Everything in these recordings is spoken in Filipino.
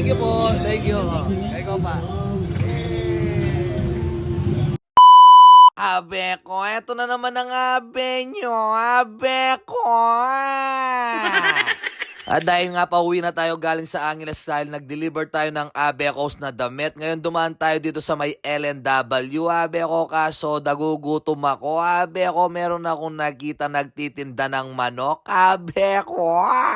Thank you po. Thank you. Ikaw pa. Abe ko, eto na naman ang abe nyo. Abe ko. At dahil nga pauwi na tayo galing sa Angeles dahil nag-deliver tayo ng Abecos na damit. Ngayon dumaan tayo dito sa may LNW. Abeko kaso dagugutom ako. Abeko meron akong nakita nagtitinda ng manok. Abeko.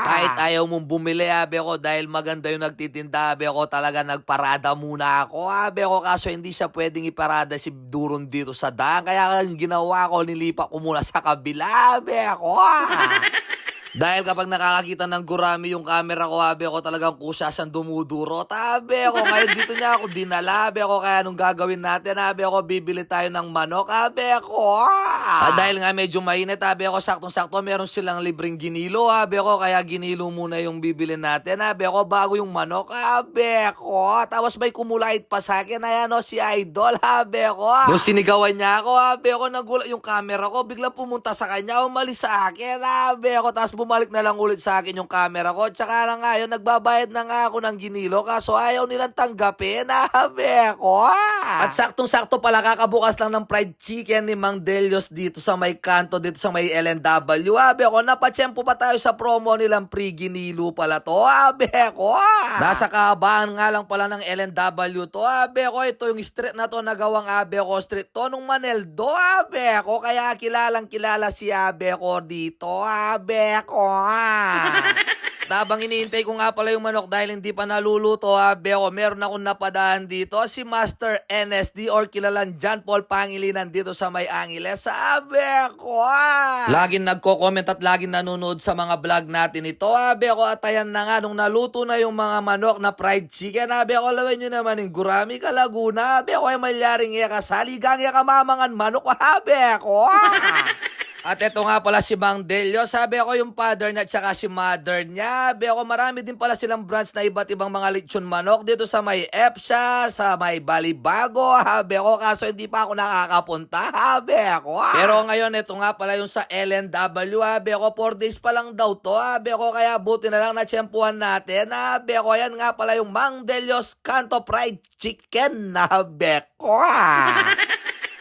Kahit ayaw mong bumili Abeko dahil maganda yung nagtitinda Abeko talaga nagparada muna ako. Abeko kaso hindi siya pwedeng iparada si Duron dito sa daan. Kaya ang ginawa ko nilipat ko muna sa kabila Abeko. Dahil kapag nakakakita ng gurami yung camera ko, habi ako talagang kusya siyang dumuduro. Tabi ako, kaya dito niya ako dinala. Habi ako, kaya anong gagawin natin? Habi ako, bibili tayo ng manok. Habi ako. Ah, dahil nga medyo mainit, habi ako, saktong-sakto, meron silang libreng ginilo. Habi ako, kaya ginilo muna yung bibili natin. Habi ako, bago yung manok. Habi ako. Tapos may kumulait pa sa akin. Ayan o, si Idol. Habi ako. Nung sinigawan niya ako, habi ako, nagulat yung camera ko. Bigla pumunta sa kanya, umalis sa akin. Habi ako, tapos bumalik na lang ulit sa akin yung camera ko. Tsaka na nga yun, nagbabayad na nga ako ng ginilo. Kaso ayaw nilang tanggapin. Habi ako. At saktong-sakto pala, kakabukas lang ng fried chicken ni Mang Delios dito sa may kanto, dito sa may LNW. Habi ako, napatsyempo pa tayo sa promo nilang free ginilo pala to. Habi ako. Nasa kahabaan nga lang pala ng LNW to. Habi ako, ito yung street na to, nagawang Habi ako street to nung Maneldo. Habi ako, kaya kilalang kilala si Habi ako dito. Habi ako. Tabang iniintay ko nga pala yung manok dahil hindi pa naluluto ha, Beko, meron akong napadaan dito si Master NSD or kilalan John Paul Pangilinan dito sa May Angeles. Sabi ko ha. Laging nagko-comment at laging nanonood sa mga vlog natin ito ha, Beko. At ayan na nga, nung naluto na yung mga manok na fried chicken ha, Beko, lawin nyo naman yung gurami ka Laguna. Beko, ay malyaring iya ka saligang iya ka mamangan manok ha, Beko. At eto nga pala si Mang Delio. Sabi ako yung father niya at saka si mother niya. Sabi ako marami din pala silang branch na iba't ibang mga lechon manok dito sa may EPSA, sa may Balibago. Sabi ako kaso hindi pa ako nakakapunta. Sabi ako. Pero ngayon ito nga pala yung sa LNW. Sabi ako 4 days pa lang daw to. Sabi ako kaya buti na lang na tsempuhan natin. Sabi ako yan nga pala yung Mang Delio's Canto Fried Chicken. Sabi ko.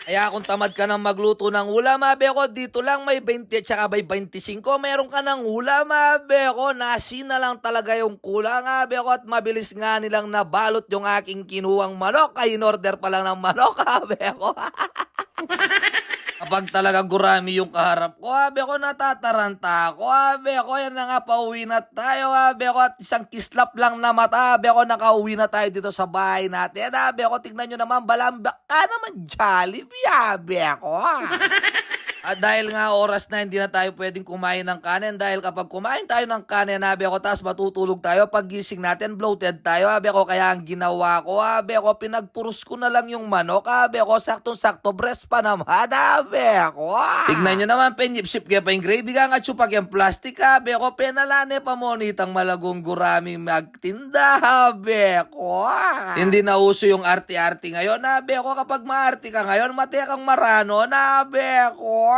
Kaya kung tamad ka nang magluto ng ulam, abe ko, dito lang may 20 at saka may 25. Meron ka ng ulam, abe ko. Nasi na lang talaga yung kulang, abe ko. At mabilis nga nilang nabalot yung aking kinuwang manok. Ay, in-order pa lang ng manok, abe ko. Kapag talaga gurami yung kaharap ko, abe ko natataranta ako, abe ko, yan na nga, pauwi na tayo, abe ko, at isang kislap lang na mata, abe ko, nakauwi na tayo dito sa bahay natin, abe ko, tignan nyo naman, balamba ka naman, Jollibee, abe ko. At dahil nga oras na hindi na tayo pwedeng kumain ng kanin. Dahil kapag kumain tayo ng kanin, habi ako, tapos matutulog tayo, pag gising natin, bloated tayo, habi ako, kaya ang ginawa ko, habi ako, pinagpurus ko na lang yung manok, habi ako, saktong-sakto, breast pa naman, habi ako. Tignan nyo naman, penyip-sip kaya pa yung gravy ka nga, chupak yung plastic, habi ako, penalane pa mo nitang malagong gurami magtinda, habi ako. Hindi na uso yung arti-arti ngayon, habi ako, kapag maarti ka ngayon, mati kang marano, habi ako.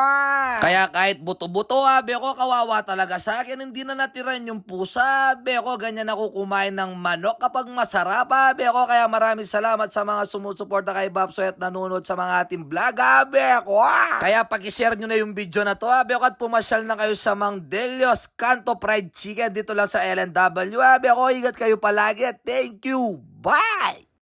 Kaya kahit buto-buto, habi ako, kawawa talaga. Sa akin, hindi na natiran yung pusa, ako, ganyan ako kumain ng manok kapag masarap, habi ako, kaya maraming salamat sa mga sumusuporta kay Babsoy at nanonood sa mga ating vlog, habi ako. Kaya pakishare nyo na yung video na to, habi ako, at pumasyal na kayo sa Mang Delios Canto Fried Chicken dito lang sa LNW, habi ako, ingat kayo palagi, thank you, bye!